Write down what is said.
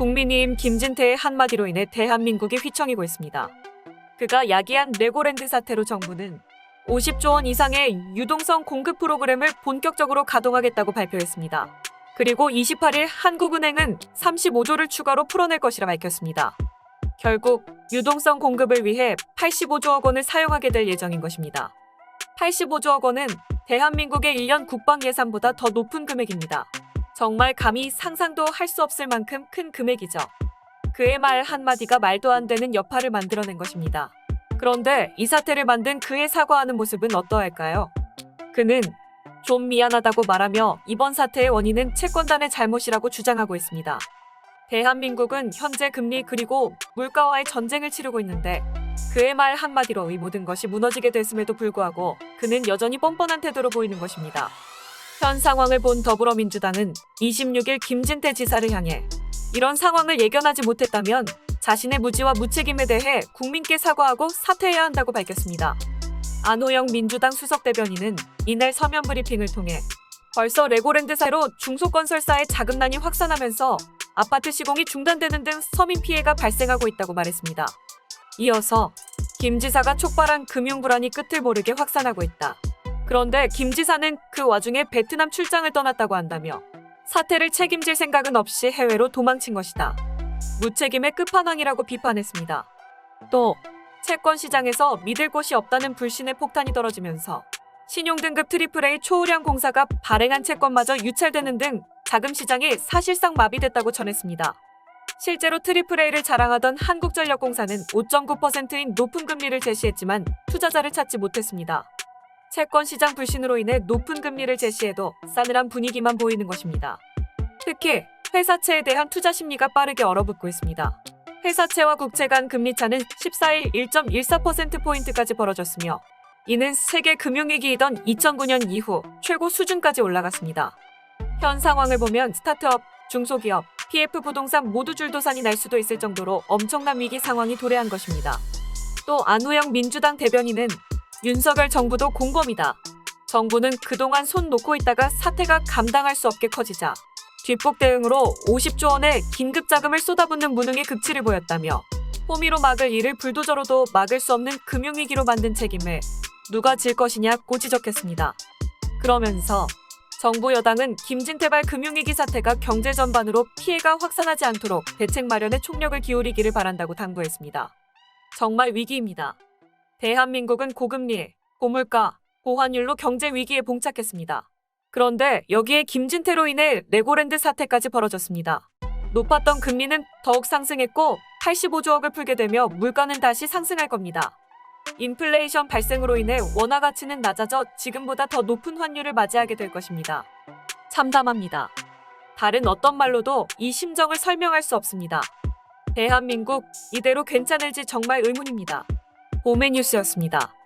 국민의힘 김진태의 한마디로 인해 대한민국이 휘청이고 있습니다. 그가 야기한 레고랜드 사태로 정부는 50조 원 이상의 유동성 공급 프로그램을 본격적으로 가동하겠다고 발표했습니다. 그리고 28일 한국은행은 35조를 추가로 풀어낼 것이라 밝혔습니다. 결국 유동성 공급을 위해 85조억 원을 사용하게 될 예정인 것입니다. 85조억 원은 대한민국의 1년 국방 예산보다 더 높은 금액입니다. 정말 감히 상상도 할 수 없을 만큼 큰 금액이죠. 그의 말 한마디가 말도 안 되는 여파를 만들어낸 것입니다. 그런데 이 사태를 만든 그의 사과하는 모습은 어떠할까요? 그는 좀 미안하다고 말하며 이번 사태의 원인은 채권단의 잘못이라고 주장하고 있습니다. 대한민국은 현재 금리 그리고 물가와의 전쟁을 치르고 있는데 그의 말 한마디로 이 모든 것이 무너지게 됐음에도 불구하고 그는 여전히 뻔뻔한 태도로 보이는 것입니다. 현 상황을 본 더불어민주당은 26일 김진태 지사를 향해 이런 상황을 예견하지 못했다면 자신의 무지와 무책임에 대해 국민께 사과하고 사퇴해야 한다고 밝혔습니다. 안호영 민주당 수석 대변인은 이날 서면 브리핑을 통해 벌써 레고랜드 사로 중소건설사의 자금난이 확산하면서 아파트 시공이 중단되는 등 서민 피해가 발생하고 있다고 말했습니다. 이어서 김 지사가 촉발한 금융 불안이 끝을 모르게 확산하고 있다. 그런데 김 지사는 그 와중에 베트남 출장을 떠났다고 한다며 사태를 책임질 생각은 없이 해외로 도망친 것이다. 무책임의 끝판왕이라고 비판했습니다. 또 채권 시장에서 믿을 곳이 없다는 불신의 폭탄이 떨어지면서 신용등급 트리플 A 초우량 공사가 발행한 채권마저 유찰되는 등 자금 시장이 사실상 마비됐다고 전했습니다. 실제로 트리플 A를 자랑하던 한국전력공사는 5.9%인 높은 금리를 제시했지만 투자자를 찾지 못했습니다. 채권 시장 불신으로 인해 높은 금리를 제시해도 싸늘한 분위기만 보이는 것입니다. 특히 회사채에 대한 투자 심리가 빠르게 얼어붙고 있습니다. 회사채와 국채 간 금리 차는 14일 1.14%포인트까지 벌어졌으며 이는 세계 금융위기이던 2009년 이후 최고 수준까지 올라갔습니다. 현 상황을 보면 스타트업, 중소기업, PF 부동산 모두 줄도산이 날 수도 있을 정도로 엄청난 위기 상황이 도래한 것입니다. 또 안우영 민주당 대변인은 윤석열 정부도 공범이다. 정부는 그동안 손 놓고 있다가 사태가 감당할 수 없게 커지자 뒷북 대응으로 50조 원의 긴급 자금을 쏟아붓는 무능의 극치를 보였다며 호미로 막을 일을 불도저로도 막을 수 없는 금융위기로 만든 책임을 누가 질 것이냐 꼬지적했습니다. 그러면서 정부 여당은 김진태발 금융위기 사태가 경제 전반으로 피해가 확산하지 않도록 대책 마련에 총력을 기울이기를 바란다고 당부했습니다. 정말 위기입니다. 대한민국은 고금리, 고물가, 고환율로 경제 위기에 봉착했습니다. 그런데 여기에 김진태로 인해 레고랜드 사태까지 벌어졌습니다. 높았던 금리는 더욱 상승했고 85조억을 풀게 되며 물가는 다시 상승할 겁니다. 인플레이션 발생으로 인해 원화 가치는 낮아져 지금보다 더 높은 환율을 맞이하게 될 것입니다. 참담합니다. 다른 어떤 말로도 이 심정을 설명할 수 없습니다. 대한민국 이대로 괜찮을지 정말 의문입니다. 봄의 뉴스였습니다.